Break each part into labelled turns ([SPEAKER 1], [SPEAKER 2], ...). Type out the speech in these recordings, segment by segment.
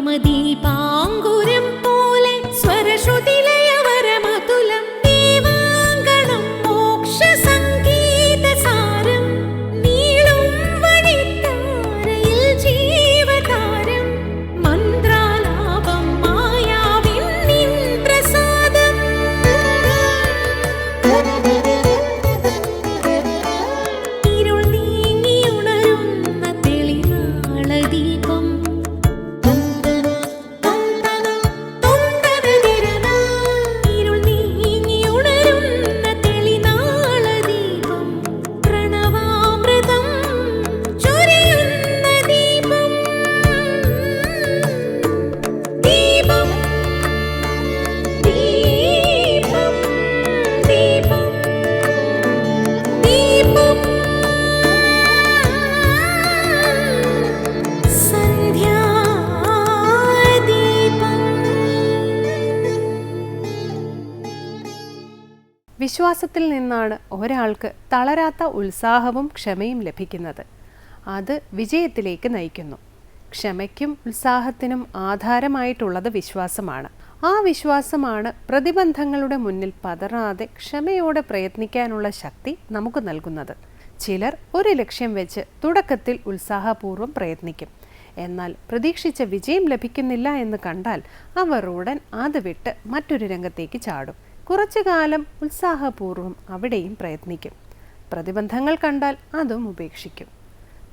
[SPEAKER 1] നിരുപമദീപാങ്കുരം
[SPEAKER 2] വിശ്വാസത്തിൽ നിന്നാണ് ഒരാൾക്ക് തളരാത്ത ഉത്സാഹവും ക്ഷമയും ലഭിക്കുന്നത്. അത് വിജയത്തിലേക്ക് നയിക്കുന്നു. ക്ഷമയ്ക്കും ഉത്സാഹത്തിനും ആധാരമായിട്ടുള്ളത് വിശ്വാസമാണ്. ആ വിശ്വാസമാണ് പ്രതിബന്ധങ്ങളുടെ മുന്നിൽ പതറാതെ ക്ഷമയോടെ പ്രയത്നിക്കാനുള്ള ശക്തി നമുക്ക് നൽകുന്നത്. ചിലർ ഒരു ലക്ഷ്യം വെച്ച് തുടക്കത്തിൽ ഉത്സാഹപൂർവം പ്രയത്നിക്കും. എന്നാൽ പ്രതീക്ഷിച്ച വിജയം ലഭിക്കുന്നില്ല എന്ന് കണ്ടാൽ അവർ ഉടൻ അത് വിട്ട് മറ്റൊരു രംഗത്തേക്ക് ചാടും. കുറച്ചു കാലം ഉത്സാഹപൂർവം അവിടെയും പ്രയത്നിക്കും. പ്രതിബന്ധങ്ങൾ കണ്ടാൽ അതും ഉപേക്ഷിക്കും.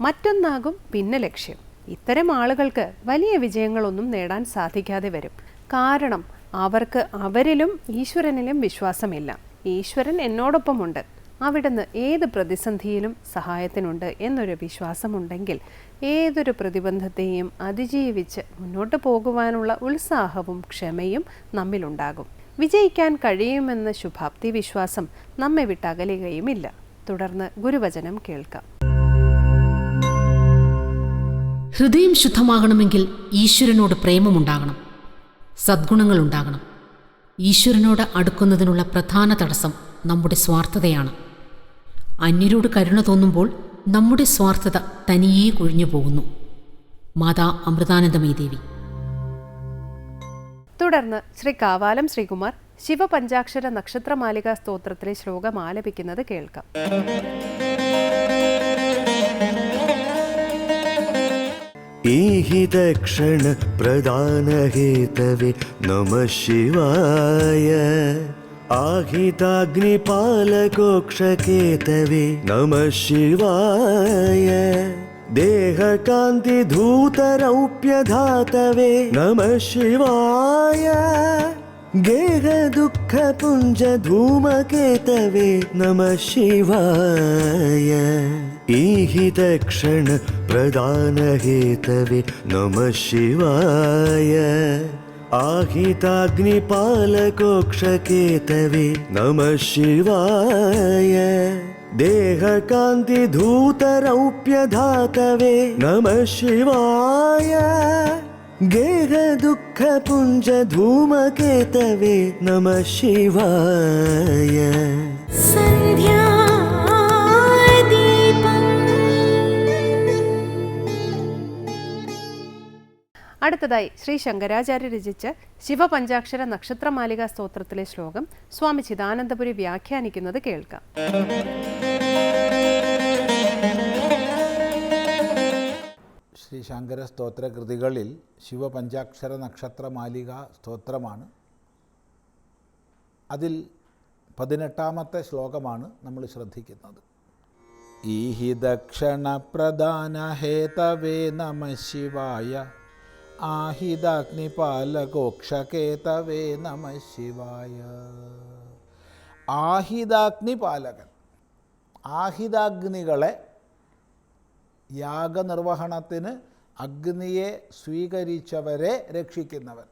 [SPEAKER 2] മറ്റൊന്നാകും പിന്നെ ലക്ഷ്യം. ഇത്തരം ആളുകൾക്ക് വലിയ വിജയങ്ങളൊന്നും നേടാൻ സാധിക്കാതെ വരും. കാരണം അവർക്ക് അവരിലും ഈശ്വരനിലും വിശ്വാസമില്ല. ഈശ്വരൻ എന്നോടൊപ്പമുണ്ട്. അവിടുന്ന് ഏത് പ്രതിസന്ധിയിലും സഹായത്തിനുണ്ട് എന്നൊരു വിശ്വാസമുണ്ടെങ്കിൽ ഏതൊരു പ്രതിബന്ധത്തെയും അതിജീവിച്ച് മുന്നോട്ട് പോകുവാനുള്ള ഉത്സാഹവും ക്ഷമയും നമ്മിലുണ്ടാകും. വിജയിക്കാൻ കഴിയുമെന്ന ശുഭാപ്തി വിശ്വാസം നമ്മെ വിട്ടകലുകയുമില്ല തുടർന്ന് ഗുരുവചനം കേൾക്കാം.
[SPEAKER 3] ഹൃദയം ശുദ്ധമാകണമെങ്കിൽ ഈശ്വരനോട് പ്രേമമുണ്ടാകണം. സദ്ഗുണങ്ങൾ ഉണ്ടാകണം. ഈശ്വരനോട് അടുക്കുന്നതിനുള്ള പ്രധാന തടസ്സം നമ്മുടെ സ്വാർത്ഥതയാണ്. അന്യരോട് കരുണ തോന്നുമ്പോൾ നമ്മുടെ സ്വാർത്ഥത തനിയേ കൊഴിഞ്ഞു പോകുന്നു മാതാ അമൃതാനന്ദമയ ദേവി
[SPEAKER 2] തുടർന്ന് ശ്രീ കാവാലം ശ്രീകുമാർ ശിവപഞ്ചാക്ഷര നക്ഷത്രമാലിക സ്തോത്രത്തിലെ ശ്ലോകം ആലപിക്കുന്നത് കേൾക്കാം.
[SPEAKER 4] ക്ഷണ പ്രധാനഹേതവേ നമ ശിവായ. ആഹിതാഗ്നിപാലകോക്ഷകേതവേ നമ ശിവായ. देहकान्तिधूतरौप्यधातवे नमः शिवाय गेहदुःखपुञ्जधूमकेतवे नमः शिवाय ईहितक्षणप्रदानहेतवे नमः शिवाय आहिताग्निपालकोक्षकेतवे नमः शिवाय देहकान्तिधूतरौप्यधातवे नमः शिवाय गेहदुःखपुञ्जधूमकेतवे नमः शिवाय
[SPEAKER 2] അടുത്തതായി ശ്രീ ശങ്കരാചാര്യ രചിച്ച് ശിവപഞ്ചാക്ഷര നക്ഷത്രമാലിക സ്തോത്രത്തിലെ ശ്ലോകം സ്വാമി ചിദാനന്ദപുരി വ്യാഖ്യാനിക്കുന്നത് കേൾക്കാം
[SPEAKER 5] ശ്രീ ശങ്കര സ്തോത്രകൃതികളിൽ ശിവപഞ്ചാക്ഷര നക്ഷത്രമാലിക സ്തോത്രമാണ്. അതിൽ പതിനെട്ടാമത്തെ ശ്ലോകമാണ് നമ്മൾ ശ്രദ്ധിക്കുന്നത്. ഈഹി ദക്ഷണപ്രധാന ഹേതവേ നമ ശിവായ. ആഹിതാഗ്നിപാലകോക്ഷകേതവേ നമ ശിവായ. ആഹിതാഗ്നിപാലകൻ ആഹിതാഗ്നികളെ യാഗനിർവഹണത്തിന് അഗ്നിയെ സ്വീകരിച്ചവരെ രക്ഷിക്കുന്നവൻ.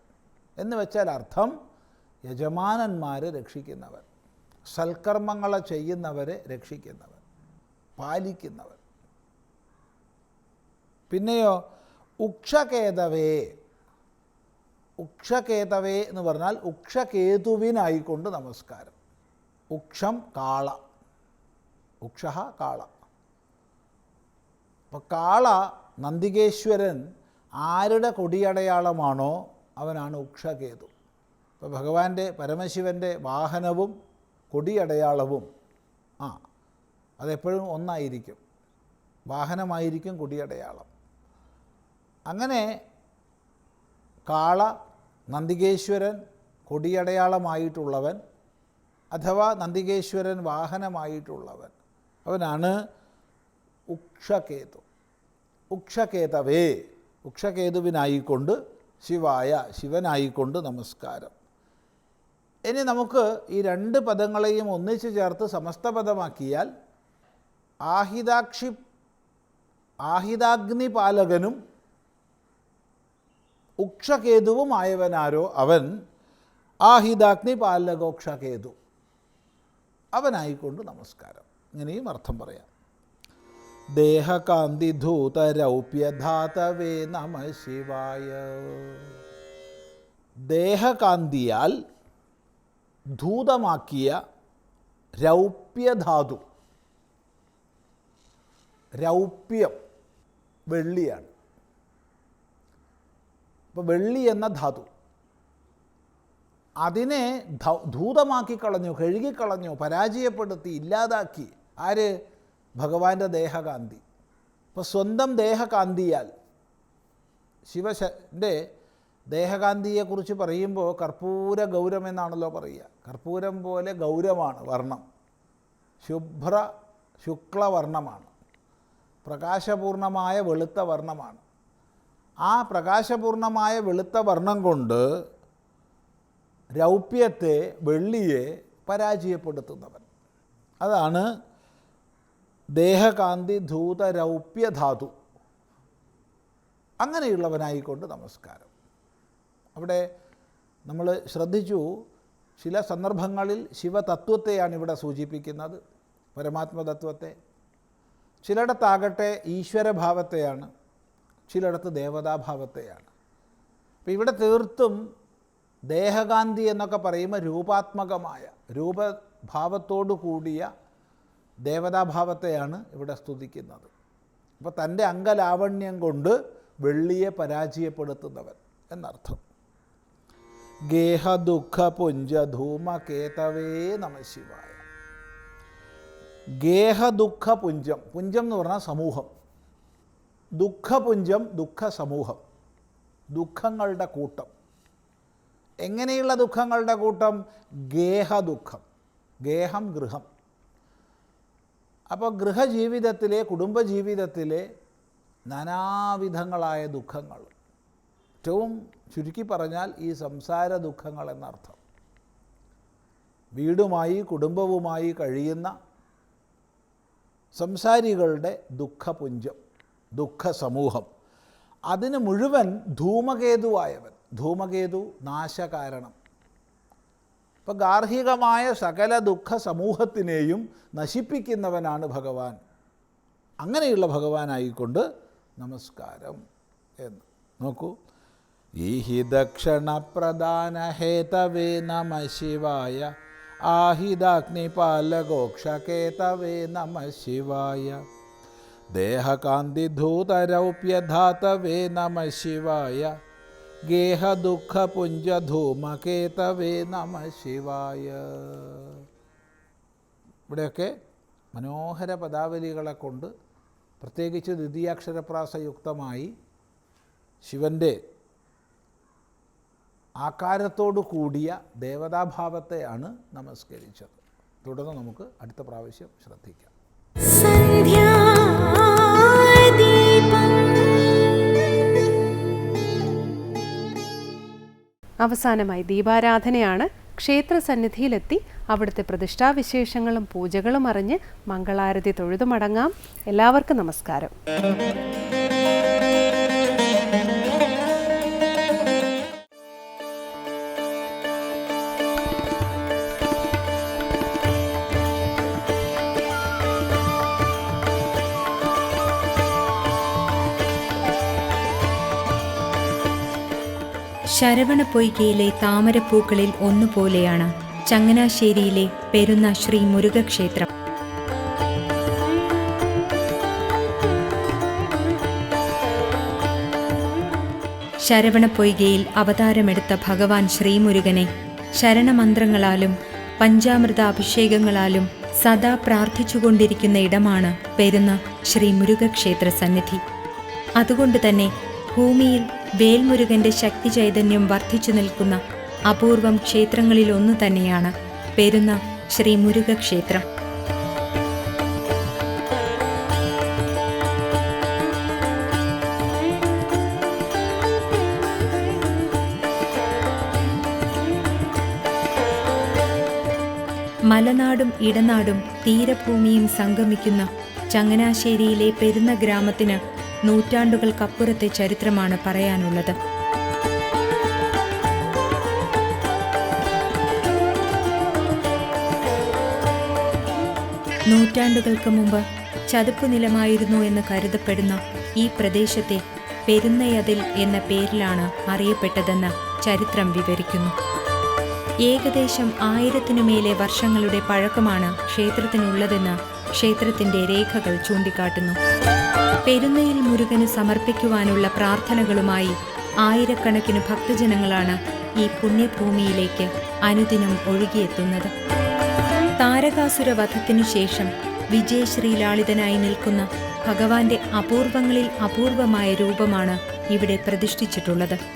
[SPEAKER 5] എന്ന് വെച്ചാൽ അർത്ഥം യജമാനന്മാരെ രക്ഷിക്കുന്നവർ സൽക്കർമ്മങ്ങളെ ചെയ്യുന്നവരെ രക്ഷിക്കുന്നവർ പാലിക്കുന്നവർ പിന്നെയോ ഉക്ഷകേതവേ. ഉക്ഷകേതവേ എന്ന് പറഞ്ഞാൽ ഉക്ഷകേതുവിനായിക്കൊണ്ട് നമസ്കാരം. ഉക്ഷം കാള. ഉക്ഷ കാള. അപ്പോൾ കാള നന്ദികേശ്വരൻ ആരുടെ കൊടിയടയാളമാണോ അവനാണ് ഉക്ഷകേതു. അപ്പോൾ ഭഗവാന്റെ പരമശിവന്റെ വാഹനവും കൊടിയടയാളവും ആ അതെപ്പോഴും ഒന്നായിരിക്കും. വാഹനമായിരിക്കും കൊടിയടയാളം. അങ്ങനെ കാള നന്ദികേശ്വരൻ കൊടിയടയാളമായിട്ടുള്ളവൻ അഥവാ നന്ദികേശ്വരൻ വാഹനമായിട്ടുള്ളവൻ അവനാണ് ഉക്ഷകേതു. ഉക്ഷകേതവേ ഉക്ഷകേതുവിനായിക്കൊണ്ട് ശിവായ ശിവനായിക്കൊണ്ട് നമസ്കാരം. ഇനി നമുക്ക് ഈ രണ്ട് പദങ്ങളെയും ഒന്നിച്ചു ചേർത്ത് സമസ്തപദമാക്കിയാൽ ആഹിതാക്ഷി ആഹിതാഗ്നിപാലകനും ഉക്ഷകേതുവുമായവനാരോ അവൻ ആഹിതാഗ്നിപാലകോക്ഷകേതു അവനായിക്കൊണ്ട് നമസ്കാരം. ഇങ്ങനെയും അർത്ഥം പറയാം. ദേഹകാന്തിധൂതരൗപ്യധാതവേ നമ ശിവായ. ദേഹകാന്തിയാൽ ധൂതമാക്കിയ രൗപ്യധാതു. രൗപ്യം വെള്ളിയാണ്. അപ്പോൾ വെള്ളി എന്ന ധാതു. അതിനെ ധൂതമാക്കി കളഞ്ഞു കഴുകിക്കളഞ്ഞു പരാജയപ്പെടുത്തി ഇല്ലാതാക്കി. ആര്? ഭഗവാന്റെ ദേഹകാന്തി. അപ്പോൾ സ്വന്തം ദേഹകാന്തിയാൽ ശിവശന്റെ ദേഹകാന്തിയെക്കുറിച്ച് പറയുമ്പോൾ കർപ്പൂര ഗൗരം എന്നാണല്ലോ പറയുക. കർപ്പൂരം പോലെ ഗൗരമാണ് വർണം. ശുഭ്ര ശുക്ലവർണമാണ് പ്രകാശപൂർണമായ വെളുത്ത വർണമാണ്. ആ പ്രകാശപൂർണമായ വെളുത്ത വർണം കൊണ്ട് രൗപ്യത്തെ വെള്ളിയെ പരാജയപ്പെടുത്തുന്നവൻ. അതാണ് ദേഹകാന്തി ധൂത രൗപ്യധാതു അങ്ങനെയുള്ളവനായിക്കൊണ്ട് നമസ്കാരം. അവിടെ നമ്മൾ ശ്രദ്ധിച്ചു ചില സന്ദർഭങ്ങളിൽ ശിവതത്വത്തെയാണ് ഇവിടെ സൂചിപ്പിക്കുന്നത് പരമാത്മതത്വത്തെ. ചിലയിടത്താകട്ടെ ഈശ്വരഭാവത്തെയാണ് ചിലയിടത്ത് ദേവതാഭാവത്തെയാണ്. അപ്പം ഇവിടെ തീർത്തും ദേഹകാന്തി എന്നൊക്കെ പറയുമ്പോൾ രൂപാത്മകമായ രൂപഭാവത്തോടു കൂടിയ ദേവതാഭാവത്തെയാണ് ഇവിടെ സ്തുതിക്കുന്നത്. അപ്പോൾ തന്റെ അംഗലാവണ്യം കൊണ്ട് വെള്ളിയെ പരാജയപ്പെടുത്തുന്നവൻ എന്നർത്ഥം. ഗേഹ ദുഃഖ പുഞ്ച ധൂമ കേതവേ നമ ശിവായ. ഗേഹ ദുഃഖ പുഞ്ചം എന്ന് പറഞ്ഞാൽ സമൂഹം. ദുഃഖപുഞ്ചം ദുഃഖ സമൂഹം. ദുഃഖങ്ങളുടെ കൂട്ടം. എങ്ങനെയുള്ള ദുഃഖങ്ങളുടെ കൂട്ടം? ഗേഹ ദുഃഖം. ഗേഹം ഗൃഹം. അപ്പോൾ ഗൃഹജീവിതത്തിലെ കുടുംബജീവിതത്തിലെ നാനാവിധങ്ങളായ ദുഃഖങ്ങൾ. ഏറ്റവും ചുരുക്കി പറഞ്ഞാൽ ഈ സംസാര ദുഃഖങ്ങൾ എന്നർത്ഥം. വീടുമായി കുടുംബവുമായി കഴിയുന്ന സംസാരികളുടെ ദുഃഖപുഞ്ചം ദുഃഖസമൂഹം. അതിന് മുഴുവൻ ധൂമകേതുവായവൻ ധൂമകേതു നാശകാരണം. ഇപ്പം ഗാർഹികമായ സകല ദുഃഖ സമൂഹത്തിനെയും നശിപ്പിക്കുന്നവനാണ് ഭഗവാൻ. അങ്ങനെയുള്ള ഭഗവാനായിക്കൊണ്ട് നമസ്കാരം എന്ന്. നോക്കൂ. ഈ ഹി ദക്ഷണപ്രധാന ഹേതവേ നമ ശിവായ. ആഹിതാഗ്നിപാലകോക്ഷകേതവേ നമ ശിവായ. ദേഹകാന്തിധൂതരൗപ്യധാതവേ നമ ശിവായ. ഗേഹദുഃഖപുഞ്ചധൂമകേതവേ നമ ശിവായ. ഇവിടെയൊക്കെ മനോഹര പദാവലികളെ കൊണ്ട് പ്രത്യേകിച്ച് ദ്വിതീയാക്ഷരപ്രാസയുക്തമായി ശിവന്റെ ആകാരത്തോടു കൂടിയ ദേവതാഭാവത്തെയാണ് നമസ്കരിച്ചത്. തുടർന്ന് നമുക്ക് അടുത്ത പ്രാവശ്യം ശ്രദ്ധിക്കാം.
[SPEAKER 2] അവസാനമായി ദീപാരാധനയാണ് ക്ഷേത്ര സന്നിധിയിലെത്തി അവിടുത്തെ പ്രതിഷ്ഠാവിശേഷങ്ങളും പൂജകളും അറിഞ്ഞ് മംഗളാരതി തൊഴുതുമടങ്ങാം. എല്ലാവർക്കും നമസ്കാരം.
[SPEAKER 6] ശരവണപ്പൊയ്കയിലെ താമരപ്പൂക്കളിൽ ഒന്നുപോലെയാണ് ചങ്ങനാശ്ശേരിയിലെ പെരുന്ന ശ്രീ മുരുകക്ഷേത്രം. ശരവണ പൊയ്കയിൽ അവതാരമെടുത്ത ഭഗവാൻ ശ്രീമുരുകനെ ശരണമന്ത്രങ്ങളാലും പഞ്ചാമൃത അഭിഷേകങ്ങളാലും സദാ പ്രാർത്ഥിച്ചുകൊണ്ടിരിക്കുന്ന ഇടമാണ് പെരുന്ന ശ്രീ മുരുകക്ഷേത്ര സന്നിധി. അതുകൊണ്ട് തന്നെ ഭൂമിയിൽ വേൽമുരുകന്റെ ശക്തി ചൈതന്യം വർദ്ധിച്ചു നിൽക്കുന്ന അപൂർവം ക്ഷേത്രങ്ങളിലൊന്നു തന്നെയാണ് പെരുന്ന ശ്രീ മുരുക ക്ഷേത്രം മലനാടും ഇടനാടും തീരഭൂമിയും സംഗമിക്കുന്ന ചങ്ങനാശ്ശേരിയിലെ പെരുന്ന ഗ്രാമത്തിന് നൂറ്റാണ്ടുകൾക്കപ്പുറത്തെ ചരിത്രമാണ് പറയാനുള്ളത്. നൂറ്റാണ്ടുകൾക്ക് മുമ്പ് ചതുപ്പ് നിലമായിരുന്നു എന്ന് കരുതപ്പെടുന്ന ഈ പ്രദേശത്തെ പെരുന്നയതിൽ എന്ന പേരിലാണ് അറിയപ്പെട്ടതെന്ന് ചരിത്രം വിവരിക്കുന്നു. ഏകദേശം ആയിരത്തിനുമേലെ വർഷങ്ങളുടെ പഴക്കമാണ് ക്ഷേത്രത്തിനുള്ളതെന്ന് ക്ഷേത്രത്തിന്റെ രേഖകൾ ചൂണ്ടിക്കാട്ടുന്നു. പെരുന്നയിൽ മുരുകന് സമർപ്പിക്കുവാനുള്ള പ്രാർത്ഥനകളുമായി ആയിരക്കണക്കിന് ഭക്തജനങ്ങളാണ് ഈ പുണ്യഭൂമിയിലേക്ക് അനുദിനം ഒഴുകിയെത്തുന്നത്. താരകാസുര വധത്തിനു ശേഷം വിജയശ്രീലാളിതനായി നിൽക്കുന്ന ഭഗവാന്റെ അപൂർവങ്ങളിൽ അപൂർവമായ രൂപമാണ് ഇവിടെ പ്രതിഷ്ഠിച്ചിട്ടുള്ളത്.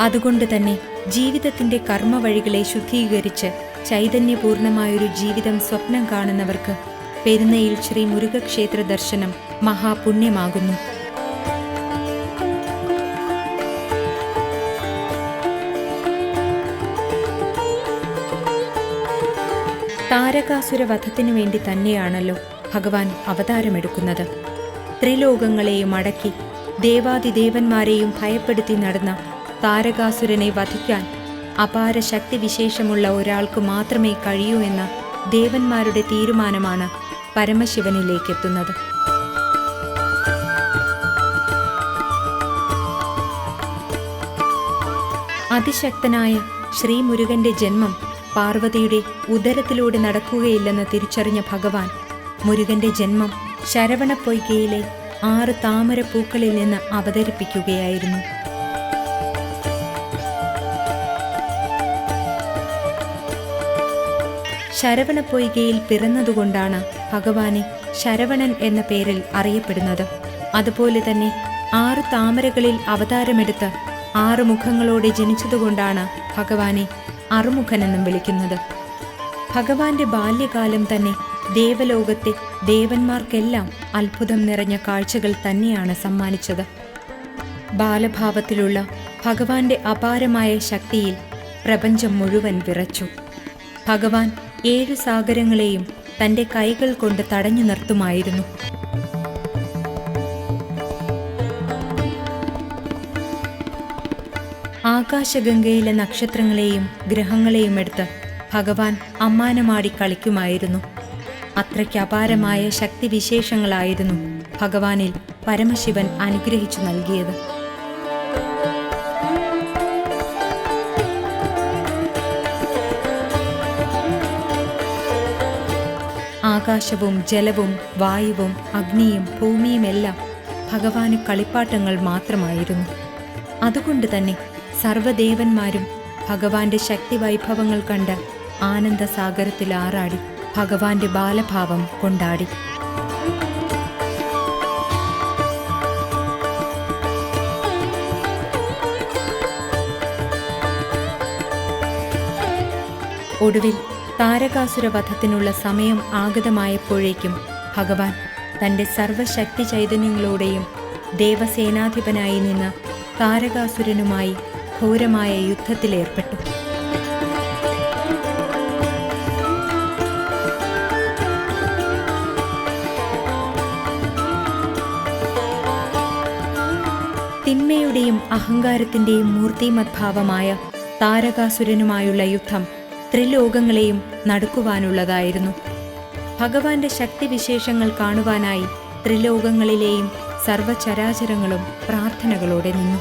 [SPEAKER 6] അതുകൊണ്ട് തന്നെ ജീവിതത്തിന്റെ കർമ്മവഴികളെ ശുദ്ധീകരിച്ച് ചൈതന്യപൂർണമായൊരു ജീവിതം സ്വപ്നം കാണുന്നവർക്ക് പെരുന്നയിൽ ശ്രീ മുരുകക്ഷേത്ര ദർശനം മഹാപുണ്യമാകുന്നു. താരകാസുര വധത്തിനു വേണ്ടി തന്നെയാണല്ലോ ഭഗവാൻ അവതാരമെടുക്കുന്നത്. ത്രിലോകങ്ങളെയും അടക്കി ദേവാദിദേവന്മാരെയും ഭയപ്പെടുത്തി നടന്ന താരകാസുരനെ വധിക്കാൻ അപാര ശക്തിവിശേഷമുള്ള ഒരാൾക്ക് മാത്രമേ കഴിയൂ എന്ന ദേവന്മാരുടെ തീരുമാനമാണ് പരമശിവനിലേക്കെത്തുന്നത് അതിശക്തനായ ശ്രീമുരുകന്റെ ജന്മം പാർവതിയുടെ ഉദരത്തിലൂടെ നടക്കുകയില്ലെന്ന് തിരിച്ചറിഞ്ഞ ഭഗവാൻ മുരുകന്റെ ജന്മം ശരവണപ്പൊയ്കയിലെ ആറ് താമരപ്പൂക്കളിൽ നിന്ന് അവതരിപ്പിക്കുകയായിരുന്നു. ശരവണപ്പൊയ്കയിൽ പിറന്നതുകൊണ്ടാണ് ഭഗവാനെ ശരവണൻ എന്ന പേരിൽ അറിയപ്പെടുന്നത്. അതുപോലെ തന്നെ ആറ് താമരകളിൽ അവതാരമെടുത്ത് ആറ് മുഖങ്ങളോടെ ജനിച്ചതുകൊണ്ടാണ് ഭഗവാനെ അറുമുഖനെന്നും വിളിക്കുന്നത്. ഭഗവാന്റെ ബാല്യകാലം തന്നെ ദേവലോകത്തെ ദേവന്മാർക്കെല്ലാം അത്ഭുതം നിറഞ്ഞ കാഴ്ചകൾ തന്നെയാണ് സമ്മാനിച്ചത്. ബാലഭാവത്തിലുള്ള ഭഗവാന്റെ അപാരമായ ശക്തിയിൽ പ്രപഞ്ചം മുഴുവൻ വിറച്ചു. ഭഗവാൻ ഏഴു സാഗരങ്ങളെയും തന്റെ കൈകൾ കൊണ്ട് തടഞ്ഞു നിർത്തുമായിരുന്നു. ആകാശഗംഗയിലെ നക്ഷത്രങ്ങളെയും ഗ്രഹങ്ങളെയും എടുത്ത് ഭഗവാൻ അമ്മാനമാടി കളിക്കുമായിരുന്നു. അത്രയ്ക്ക് അപാരമായ ശക്തിവിശേഷങ്ങളായിരുന്നു ഭഗവാനിൽ പരമശിവൻ അനുഗ്രഹിച്ചു നൽകിയത്. ആകാശവും ജലവും വായുവും അഗ്നിയും ഭൂമിയുമെല്ലാം ഭഗവാന് കളിപ്പാട്ടങ്ങൾ മാത്രമായിരുന്നു. അതുകൊണ്ട് തന്നെ സർവദേവന്മാരും ഭഗവാന്റെ ശക്തി വൈഭവങ്ങൾ കണ്ട് ആനന്ദസാഗരത്തിൽ ആറാടി ഭഗവാന്റെ ബാലഭാവം കൊണ്ടാടി. ഒടുവിൽ താരകാസുര വധത്തിനുള്ള സമയം ആഗതമായപ്പോഴേക്കും ഭഗവാൻ തന്റെ സർവശക്തി ചൈതന്യങ്ങളോടെയും ദേവസേനാധിപനായി നിന്ന താരകാസുരനുമായി ഘോരമായ യുദ്ധത്തിലേർപ്പെട്ടു. തിന്മയുടെയും അഹങ്കാരത്തിന്റെയും മൂർത്തിമദ്ഭാവമായ താരകാസുരനുമായുള്ള യുദ്ധം ത്രിലോകങ്ങളെയും നടക്കുവാനുള്ളതായിരുന്നു. ഭഗവാന്റെ ശക്തിവിശേഷങ്ങൾ കാണുവാനായി ത്രിലോകങ്ങളിലെയും സർവചരാചരങ്ങളും പ്രാർത്ഥനകളോടെ നിന്നു.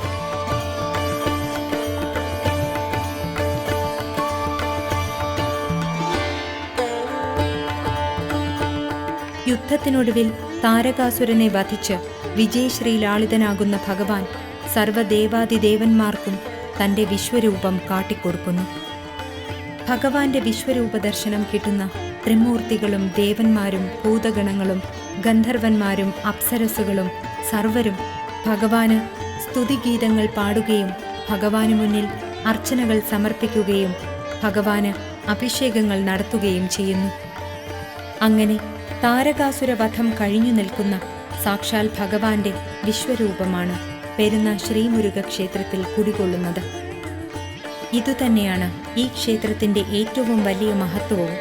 [SPEAKER 6] യുദ്ധത്തിനൊടുവിൽ താരകാസുരനെ വധിച്ച് വിജയശ്രീലാളിതനാകുന്ന ഭഗവാൻ സർവദേവാദിദേവന്മാർക്കും തന്റെ വിശ്വരൂപം കാട്ടിക്കൊടുക്കുന്നു. ഭഗവാന്റെ വിശ്വരൂപ ദർശനം കിട്ടുന്ന ത്രിമൂർത്തികളും ദേവന്മാരും ഭൂതഗണങ്ങളും ഗന്ധർവന്മാരും അപ്സരസുകളും സർവരും ഭഗവാന് സ്തുതിഗീതങ്ങൾ പാടുകയും ഭഗവാനു മുന്നിൽ അർച്ചനകൾ സമർപ്പിക്കുകയും ഭഗവാന് അഭിഷേകങ്ങൾ നടത്തുകയും ചെയ്യുന്നു. അങ്ങനെ താരകാസുരവധം കഴിഞ്ഞു നിൽക്കുന്ന സാക്ഷാൽ ഭഗവാന്റെ വിശ്വരൂപമാണ് പെരുന്ന ശ്രീമുരുക ക്ഷേത്രത്തിൽ കുടികൊള്ളുന്നത്. ഇതുതന്നെയാണ് ഈ ക്ഷേത്രത്തിന്റെ ഏറ്റവും വലിയ മഹത്വവും.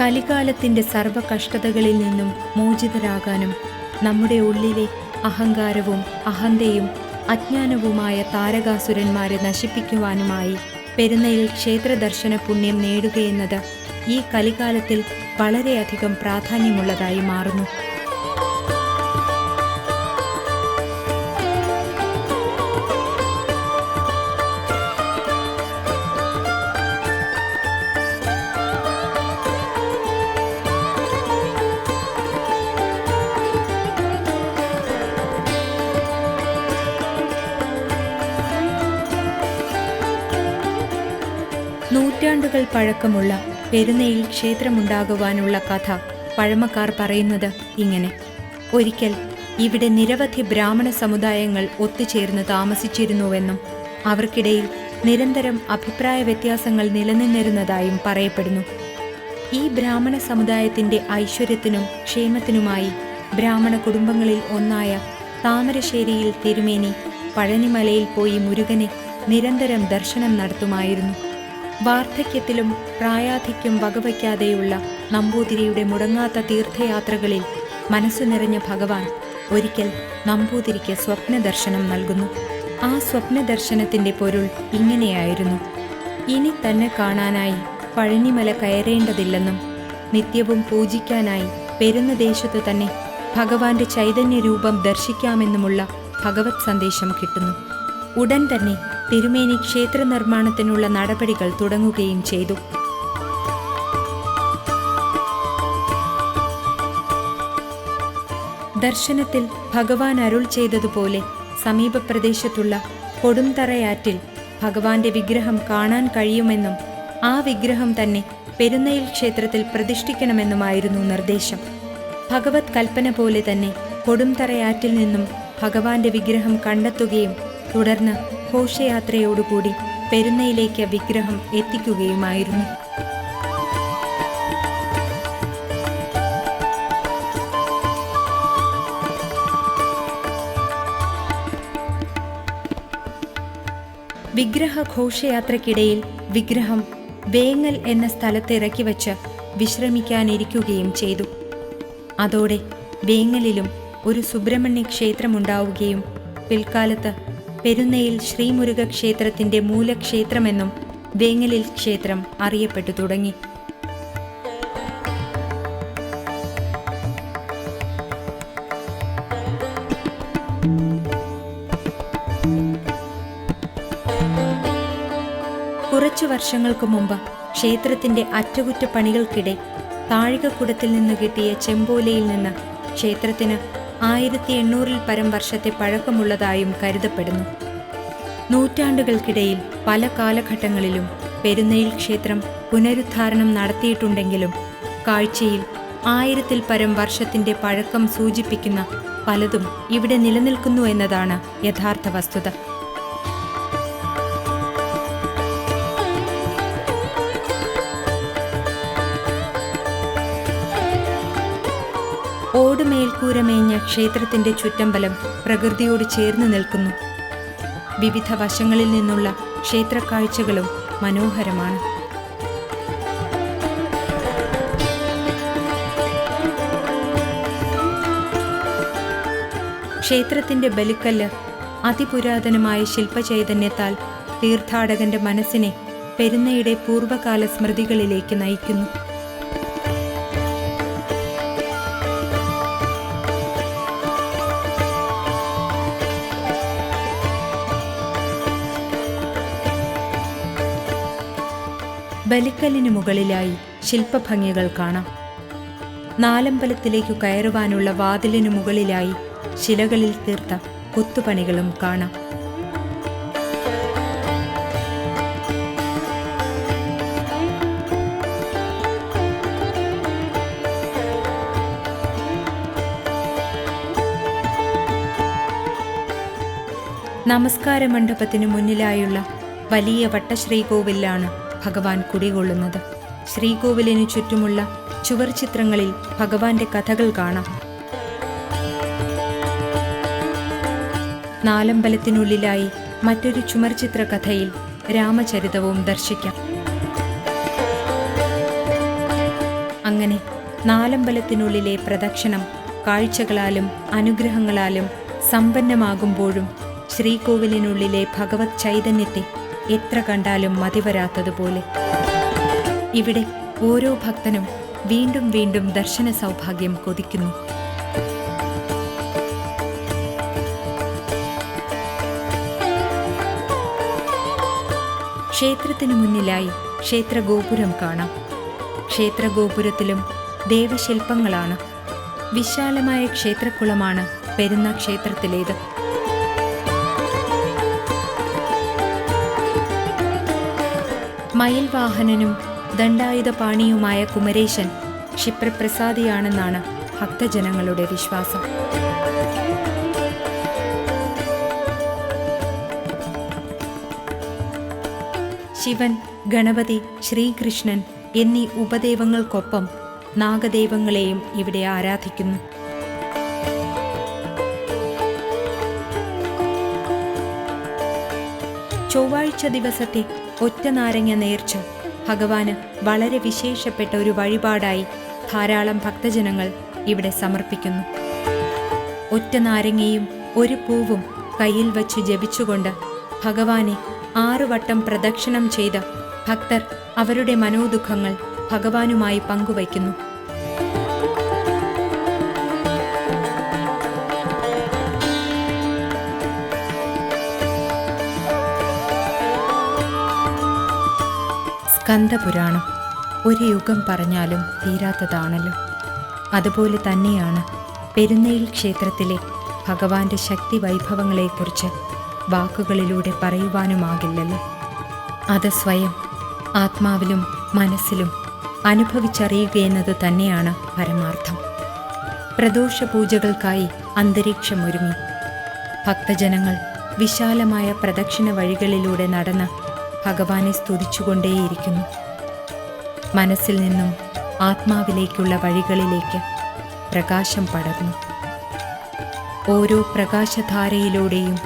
[SPEAKER 6] കലികാലത്തിന്റെ സർവ കഷ്ടതകളിൽ നിന്നും മോചിതരാകാനും നമ്മുടെ ഉള്ളിലെ അഹങ്കാരവും അഹന്തയും അജ്ഞാനവുമായ താരകാസുരന്മാരെ നശിപ്പിക്കുവാനുമായി പെരുന്നയിൽ ക്ഷേത്രദർശന പുണ്യം നേടുകയെന്നത് ഈ കലികാലത്തിൽ വളരെയധികം പ്രാധാന്യമുള്ളതായി മാറുന്നു. നൂറ്റാണ്ടുകൾ പഴക്കമുള്ള പെരുന്നയിൽ ക്ഷേത്രമുണ്ടാകുവാനുള്ള കഥ പഴമക്കാർ പറയുന്നത് ഇങ്ങനെ. ഒരിക്കൽ ഇവിടെ നിരവധി ബ്രാഹ്മണ സമുദായങ്ങൾ ഒത്തുചേർന്ന് താമസിച്ചിരുന്നുവെന്നും അവർക്കിടയിൽ നിരന്തരം അഭിപ്രായ വ്യത്യാസങ്ങൾ നിലനിന്നിരുന്നതായും പറയപ്പെടുന്നു. ഈ ബ്രാഹ്മണ സമുദായത്തിന്റെ ഐശ്വര്യത്തിനും ക്ഷേമത്തിനുമായി ബ്രാഹ്മണ കുടുംബങ്ങളിൽ ഒന്നായ താമരശ്ശേരിയിൽ തിരുമേനി പഴനിമലയിൽ പോയി മുരുകനെ നിരന്തരം ദർശനം നടത്തുമായിരുന്നു. വാർദ്ധക്യത്തിലും പ്രായാധിക്യം വകവയ്ക്കാതെയുള്ള നമ്പൂതിരിയുടെ മുടങ്ങാത്ത തീർത്ഥയാത്രകളിൽ മനസ്സു നിറഞ്ഞ ഭഗവാൻ ഒരിക്കൽ നമ്പൂതിരിക്ക് സ്വപ്നദർശനം നൽകുന്നു. ആ സ്വപ്നദർശനത്തിന്റെ പൊരുൾ ഇങ്ങനെയായിരുന്നു. ഇനി തന്നെ കാണാനായി പഴനിമല കയറേണ്ടതില്ലെന്നും നിത്യവും പൂജിക്കാനായി പെരുന്ന ദേശത്തു തന്നെ ഭഗവാന്റെ ചൈതന്യരൂപം ദർശിക്കാമെന്നുമുള്ള ഭഗവത് സന്ദേശം കിട്ടുന്നു. ഉടൻ തന്നെ തിരുമേനി ക്ഷേത്ര നിർമ്മാണത്തിനുള്ള നടപടികൾ തുടങ്ങുകയും ചെയ്തു. ദർശനത്തിൽ ഭഗവാൻ അരുൾ ചെയ്തതുപോലെ സമീപ പ്രദേശത്തുള്ള കൊടുംതറയാറ്റിൽ ഭഗവാന്റെ വിഗ്രഹം കാണാൻ കഴിയുമെന്നും ആ വിഗ്രഹം തന്നെ പെരുന്നയിൽ ക്ഷേത്രത്തിൽ പ്രതിഷ്ഠിക്കണമെന്നുമായിരുന്നു നിർദ്ദേശം. ഭഗവത് കൽപ്പന പോലെ തന്നെ കൊടുംതറയാറ്റിൽ നിന്നും ഭഗവാന്റെ വിഗ്രഹം കണ്ടെത്തുകയും തുടർന്ന് ഘോഷയാത്രയോടുകൂടി പെരുന്നയിലേക്ക് വിഗ്രഹം എത്തിക്കുകയുമായിരുന്നു. വിഗ്രഹ ഘോഷയാത്രക്കിടയിൽ വിഗ്രഹം വേങ്ങൽ എന്ന സ്ഥലത്ത് ഇറക്കി വച്ച് വിശ്രമിക്കാനിരിക്കുകയും ചെയ്തു. അതോടെ വേങ്ങലിലും ഒരു സുബ്രഹ്മണ്യ ക്ഷേത്രമുണ്ടാവുകയും പിൽക്കാലത്ത് പെരുന്നയിൽ ശ്രീമുരുക ക്ഷേത്രത്തിന്റെ മൂലക്ഷേത്രമെന്നും വേങ്ങലിൽ ക്ഷേത്രം അറിയപ്പെട്ടു തുടങ്ങി. കുറച്ചു വർഷങ്ങൾക്ക് മുമ്പ് ക്ഷേത്രത്തിന്റെ അറ്റകുറ്റപ്പണികൾക്കിടെ താഴികക്കുടത്തിൽ നിന്ന് കിട്ടിയ ചെമ്പോലയിൽ നിന്ന് ക്ഷേത്രത്തിന് ആയിരത്തി എണ്ണൂറിൽ പരം വർഷത്തെ പഴക്കമുള്ളതായും കരുതപ്പെടുന്നു. നൂറ്റാണ്ടുകൾക്കിടയിൽ പല കാലഘട്ടങ്ങളിലും പെരുന്നയിൽ ക്ഷേത്രം പുനരുദ്ധാരണം നടത്തിയിട്ടുണ്ടെങ്കിലും കാഴ്ചയിൽ ആയിരത്തിൽ പരം വർഷത്തിന്റെ പഴക്കം സൂചിപ്പിക്കുന്ന പലതും ഇവിടെ നിലനിൽക്കുന്നു എന്നതാണ് യഥാർത്ഥ വസ്തുത. ഓടുമേൽക്കൂരമേഞ്ഞ ക്ഷേത്രത്തിന്റെ ചുറ്റമ്പലം പ്രകൃതിയോട് ചേർന്ന് നിൽക്കുന്നു. വിവിധ വശങ്ങളിൽ നിന്നുള്ള ക്ഷേത്രക്കാഴ്ചകളും മനോഹരമാണ്. ക്ഷേത്രത്തിന്റെ ബലിക്കല്ല് അതിപുരാതനമായ ശില്പചൈതന്യത്താൽ തീർത്ഥാടകന്റെ മനസ്സിനെ പെരുന്നയുടെ പൂർവകാല സ്മൃതികളിലേക്ക് നയിക്കുന്നു. ബലിക്കല്ലിന് മുകളിലായി ശില്പഭംഗികൾ കാണാം. നാലമ്പലത്തിലേക്കു കയറുവാനുള്ള വാതിലിനു മുകളിലായി ശിലകളിൽ തീർത്ത കൊത്തുപണികളും കാണാം. നമസ്കാര മണ്ഡപത്തിനു മുന്നിലായുള്ള വലിയ വട്ടശ്രീകോവിലാണ് ഭഗവാൻ കുടികൊള്ളുന്നത്. ശ്രീകോവിലിനു ചുറ്റുമുള്ള ചുവർ ചിത്രങ്ങളിൽ ഭഗവാന്റെ കഥകൾ കാണാം. നാലമ്പലത്തിനുള്ളിലായി മറ്റൊരു ചുമർ ചിത്ര കഥയിൽ രാമചരിതവും ദർശിക്കാം. അങ്ങനെ നാലമ്പലത്തിനുള്ളിലെ പ്രദക്ഷിണം കാഴ്ചകളാലും അനുഗ്രഹങ്ങളാലും സമ്പന്നമാകുമ്പോഴും ശ്രീകോവിലിനുള്ളിലെ ഭഗവത് ചൈതന്യത്തെ എത്ര കണ്ടാലും മതിവരാത്തതുപോലെ. ഇവിടെ ഓരോ ഭക്തനും വീണ്ടും വീണ്ടും ദർശന സൗഭാഗ്യം കൊതിക്കുന്നു. ക്ഷേത്രത്തിനു മുന്നിലായി ക്ഷേത്രഗോപുരം കാണാം. ക്ഷേത്രഗോപുരത്തിലും ദേവശില്പങ്ങളാണ്. വിശാലമായ ക്ഷേത്രക്കുളമാണ് പെരുന്ന ക്ഷേത്രത്തിലേത്. മയിൽ വാഹനനും ദണ്ഡായുധപാണിയുമായ കുമരേശൻ ക്ഷിപ്രപ്രസാദിയാണെന്നാണ് ഭക്തജനങ്ങളുടെ വിശ്വാസം. ശിവൻ ഗണപതി ശ്രീകൃഷ്ണൻ എന്നീ ഉപദേവങ്ങൾക്കൊപ്പം നാഗദേവങ്ങളെയും ഇവിടെ ആരാധിക്കുന്നു. ചൊവ്വാഴ്ച ദിവസത്തെ ഒറ്റ നാരങ്ങ നേർച്ച. ഭഗവാന് വളരെ വിശേഷപ്പെട്ട ഒരു വഴിപാടായി ധാരാളം ഭക്തജനങ്ങൾ ഇവിടെ സമർപ്പിക്കുന്നു. ഒറ്റ നാരങ്ങയും ഒരു പൂവും കയ്യിൽ വച്ച് ജപിച്ചുകൊണ്ട് ഭഗവാനെ ആറുവട്ടം പ്രദക്ഷിണം ചെയ്ത് ഭക്തർ അവരുടെ മനോദുഃഖങ്ങൾ ഭഗവാനുമായി പങ്കുവയ്ക്കുന്നു. സ്കന്ദപുരാണം ഒരു യുഗം പറഞ്ഞാലും തീരാത്തതാണല്ലോ. അതുപോലെ തന്നെയാണ് പെരുന്നയിൽ ക്ഷേത്രത്തിലെ ഭഗവാന്റെ ശക്തി വൈഭവങ്ങളെക്കുറിച്ച് വാക്കുകളിലൂടെ പറയുവാനുമാകില്ലല്ലോ. അത് സ്വയം ആത്മാവിലും മനസ്സിലും അനുഭവിച്ചറിയുകയെന്നത് തന്നെയാണ് പരമാർത്ഥം. പ്രദോഷ പൂജകൾക്കായി അന്തരീക്ഷമൊരുങ്ങി. ഭക്തജനങ്ങൾ വിശാലമായ പ്രദക്ഷിണ വഴികളിലൂടെ നടന്ന് ഭഗവാനെ സ്തുതിച്ചുകൊണ്ടേയിരിക്കുന്നു. മനസ്സിൽ നിന്നും ആത്മാവിലേക്കുള്ള വഴികളിലേക്ക് പ്രകാശം പടർന്നു. ഓരോ പ്രകാശധാരയിലൂടെയും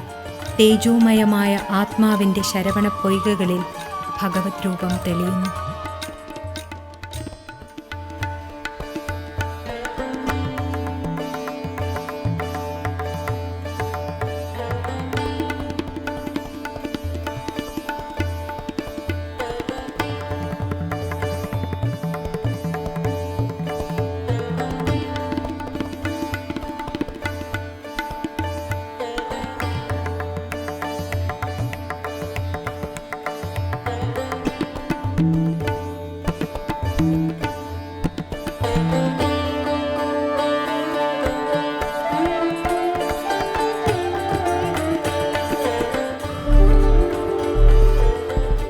[SPEAKER 6] തേജോമയമായ ആത്മാവിന്റെ ശരവണ പൊയ്കകളിൽ ഭഗവത് രൂപം തെളിയുന്നു.